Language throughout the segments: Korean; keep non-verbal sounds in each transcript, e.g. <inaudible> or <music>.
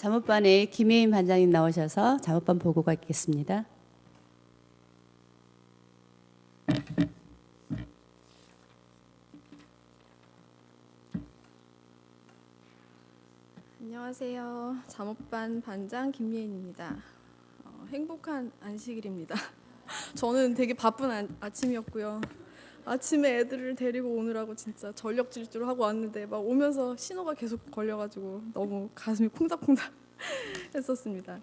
잠옷반에 김혜인 반장님 나오셔서 잠옷반 보고가 있겠습니다. 안녕하세요. 잠옷반 반장 김예인입니다. 어, 행복한 안식일입니다. <laughs> 저는 되게 바쁜 아, 아침이었고요. 아침에 애들을 데리고 오느라고 진짜 전력 질주를 하고 왔는데 막 오면서 신호가 계속 걸려가지고 너무 가슴이 콩닥콩닥 <laughs> 했었습니다.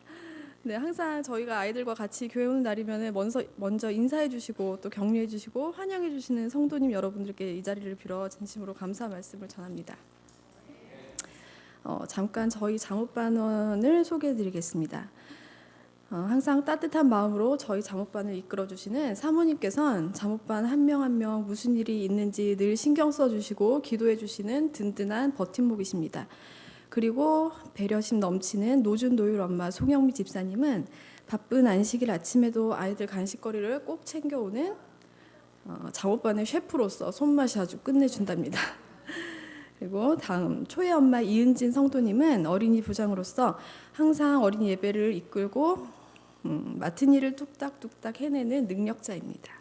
네, 항상 저희가 아이들과 같이 교회 오는 날이면 먼저 먼저 인사해 주시고 또 격려해 주시고 환영해 주시는 성도님 여러분들께 이 자리를 빌어 진심으로 감사 말씀을 전합니다. 어, 잠깐 저희 잠옷반원을 소개해 드리겠습니다. 어, 항상 따뜻한 마음으로 저희 잠옷반을 이끌어주시는 사모님께선 잠옷반 한 명 한 명 무슨 일이 있는지 늘 신경 써주시고 기도해주시는 든든한 버팀목이십니다. 그리고 배려심 넘치는 노준 노율 엄마 송영미 집사님은 바쁜 안식일 아침에도 아이들 간식거리를 꼭 챙겨오는 어, 잠옷반의 셰프로서 손맛이 아주 끝내준답니다. <laughs> 그리고 다음 초의 엄마 이은진 성도님은 어린이 부장으로서 항상 어린이 예배를 이끌고 음, 맡은 일을 뚝딱뚝딱 해내는 능력자입니다.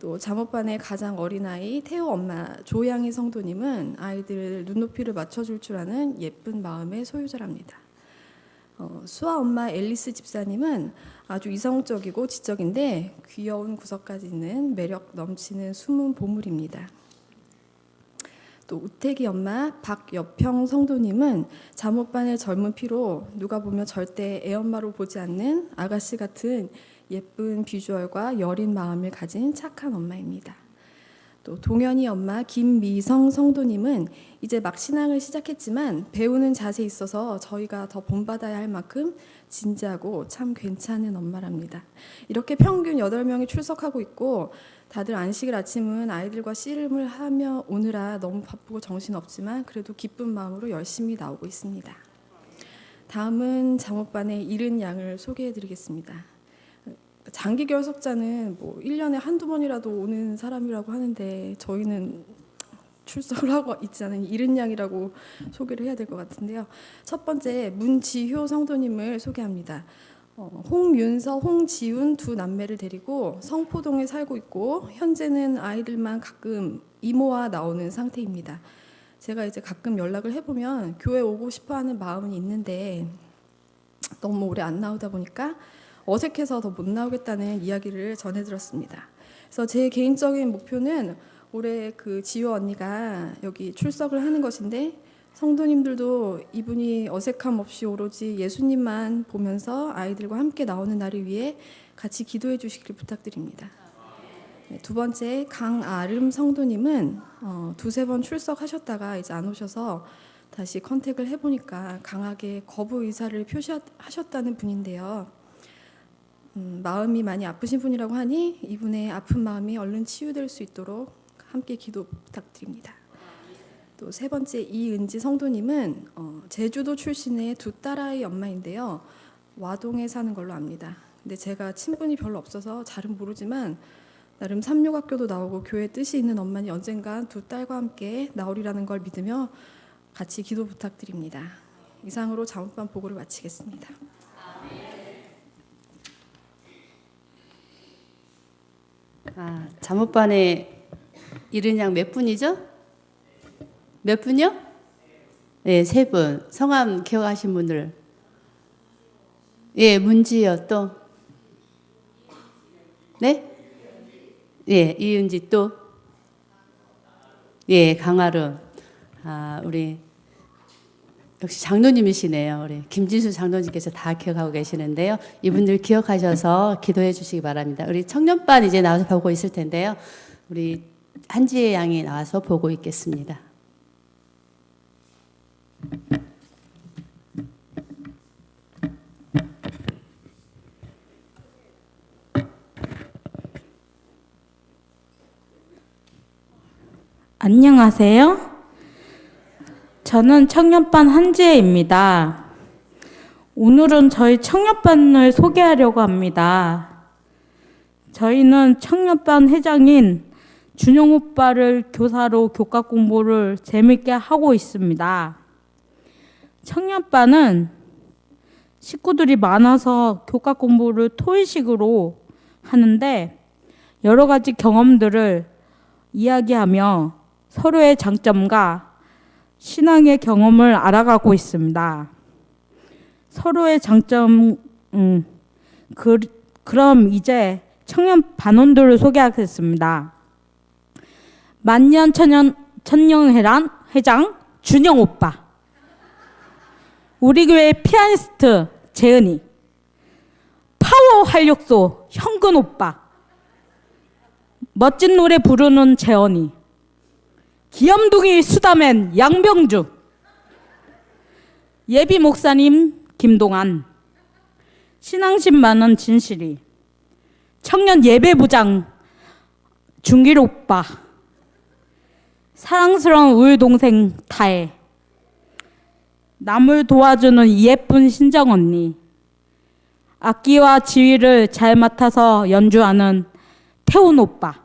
또 잠옷반의 가장 어린 아이 태호 엄마 조양희 성도님은 아이들 눈높이를 맞춰줄 줄 아는 예쁜 마음의 소유자랍니다. 어, 수아 엄마 앨리스 집사님은 아주 이성적이고 지적인데 귀여운 구석까지 있는 매력 넘치는 숨은 보물입니다. 또 우태기 엄마 박여평 성도님은 잠옷반의 젊은 피로 누가 보면 절대 애엄마로 보지 않는 아가씨 같은 예쁜 비주얼과 여린 마음을 가진 착한 엄마입니다. 또 동현이 엄마 김미성 성도님은 이제 막 신앙을 시작했지만 배우는 자세에 있어서 저희가 더 본받아야 할 만큼 진지하고 참 괜찮은 엄마랍니다. 이렇게 평균 8명이 출석하고 있고 다들 안식일 아침은 아이들과 씨름을 하며 오느라 너무 바쁘고 정신없지만 그래도 기쁜 마음으로 열심히 나오고 있습니다. 다음은 잠옷반의 이른 양을 소개해 드리겠습니다. 장기 결석자는 뭐 1년에 한두 번이라도 오는 사람이라고 하는데 저희는 출석을 <laughs> 하고 있지 않은 이른 양이라고 소개를 해야 될 것 같은데요. 첫 번째 문지효 성도님을 소개합니다. 어, 홍윤서, 홍지훈 두 남매를 데리고 성포동에 살고 있고 현재는 아이들만 가끔 이모와 나오는 상태입니다. 제가 이제 가끔 연락을 해보면 교회 오고 싶어하는 마음은 있는데 너무 오래 안 나오다 보니까 어색해서 더 못 나오겠다는 이야기를 전해 들었습니다. 그래서 제 개인적인 목표는 올해 그 지효 언니가 여기 출석을 하는 것인데 성도님들도 이분이 어색함 없이 오로지 예수님만 보면서 아이들과 함께 나오는 날을 위해 같이 기도해 주시길 부탁드립니다. 네, 두 번째 강아름 성도님은 어, 두세 번 출석하셨다가 이제 안 오셔서 다시 컨택을 해보니까 강하게 거부 의사를 표시하셨다는 분인데요. 음, 마음이 많이 아프신 분이라고 하니 이분의 아픈 마음이 얼른 치유될 수 있도록 함께 기도 부탁드립니다. 또 세 번째 이은지 성도님은 어, 제주도 출신의 두 딸아이 엄마인데요. 와동에 사는 걸로 압니다. 근데 제가 친분이 별로 없어서 잘은 모르지만 나름 삼육학교도 나오고 교회 뜻이 있는 엄마니 언젠간 두 딸과 함께 나오리라는 걸 믿으며 같이 기도 부탁드립니다. 이상으로 잠옷반 보고를 마치겠습니다. 아, 잠옷반에 이른 양 몇 분이죠? 몇 분이요? 네, 세 분. 성함 기억하신 분들. 예, 문지요 또. 네? 예, 이은지 또. 예, 강아름. 아, 우리 역시 장로님이시네요. 우리 김진수 장로님께서 다 기억하고 계시는데요. 이분들 기억하셔서 기도해 주시기 바랍니다. 우리 청년반 이제 나와서 보고 있을 텐데요. 우리 한지혜 양이 나와서 보고 있겠습니다. 안녕하세요. 저는 청년반 한지혜입니다. 오늘은 저희 청년반을 소개하려고 합니다. 저희는 청년반 회장인 준영 오빠를 교사로 교과 공부를 재밌게 하고 있습니다. 청년반은 식구들이 많아서 교과 공부를 토의식으로 하는데 여러 가지 경험들을 이야기하며 서로의 장점과 신앙의 경험을 알아가고 있습니다. 서로의 장점, 음, 그, 그럼 이제 청년 반원들을 소개하겠습니다. 만년 천년 천년회란 회장 준영 오빠, 우리 교회 피아니스트 재은이, 파워 활력소 현근 오빠, 멋진 노래 부르는 재원이, 귀염둥이 수다맨 양병주, 예비 목사님 김동안, 신앙심 많은 진실이, 청년 예배부장 중길 오빠, 사랑스러운 우리 동생 다혜, 남을 도와주는 예쁜 신정 언니, 악기와 지휘를 잘 맡아서 연주하는 태훈 오빠,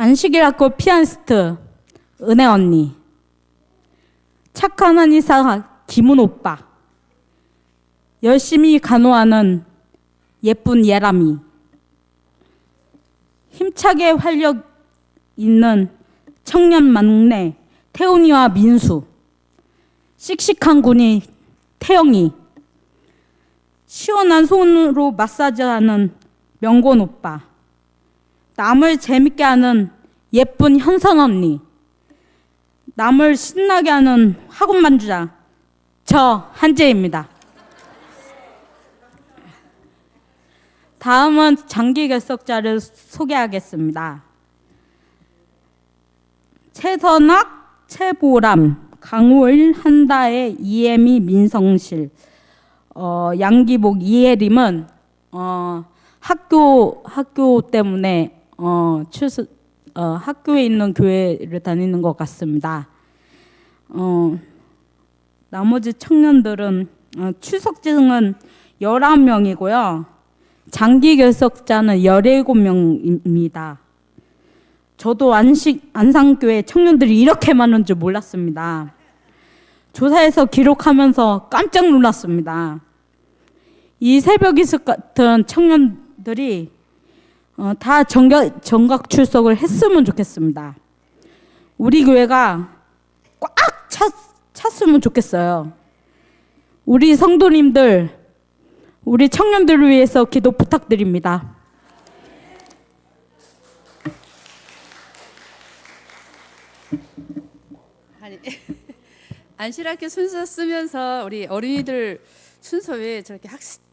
안식일학교 피아니스트 은혜 언니, 착한 한의사 김은 오빠, 열심히 간호하는 예쁜 예람이, 힘차게 활력 있는 청년 막내 태훈이와 민수, 씩씩한 군이 태영이, 시원한 손으로 마사지하는 명곤 오빠, 남을 재밌게 하는 예쁜 현선 언니, 남을 신나게 하는 학원 만주자 저 한재입니다. 다음은 장기 결석자를 소개하겠습니다. 최선학, 최보람, 강호일, 한다의 이혜미, 민성실, 어, 양기복, 이혜림은 어, 학교 학교 때문에 어, 출석 어, 학교에 있는 교회를 다니는 것 같습니다. 어, 나머지 청년들은 어, 출석증은 11명이고요. 장기 결석자는 17명입니다. 저도 안식 안상교회 청년들이 이렇게 많은 줄 몰랐습니다. 조사에서 기록하면서 깜짝 놀랐습니다. 이 새벽 이슬 같은 청년들이 어, 다 정각, 정각 출석을 했으면 좋겠습니다. 우리 교회가 꽉 찼, 찼으면 좋겠어요. 우리 성도님들, 우리 청년들을 위해서 기도 부탁드립니다. 아니 <laughs> 안실학교 순서 쓰면서 우리 어린이들 순서에 저렇게 학습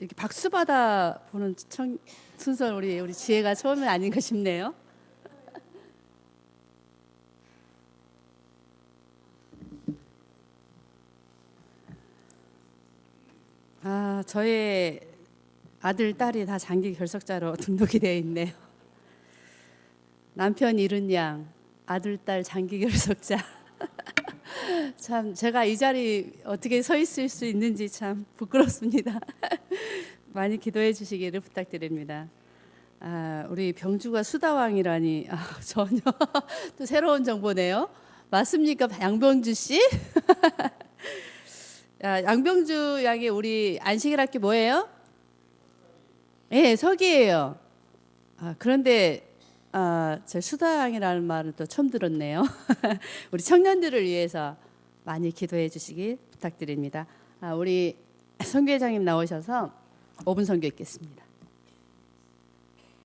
이렇게 박수 받아 보는 청, 순서 우리 우리 지혜가 처음은 아닌가 싶네요. <laughs> 아 저의 아들 딸이 다 장기 결석자로 <laughs> 등록이 되어 있네요. 남편 잃은 양, 아들 딸 장기 결석자. <laughs> 참 제가 이 자리 어떻게 서 있을 수 있는지 참 부끄럽습니다. 많이 기도해 주시기를 부탁드립니다. 아, 우리 병주가 수다왕이라니 아, <laughs> 전혀 또 새로운 정보네요. 맞습니까, 양병주 씨? 야, <laughs> 양병주 양이 우리 안식일 학교 뭐예요? 예, 네, 서기예요. 아, 그런데 아, 저 수다양이라는 말은 또 처음 들었네요. <laughs> 우리 청년들을 위해서 많이 기도해 주시기 부탁드립니다. 아, 우리 선교회장님 나오셔서 5분 선교 있겠습니다.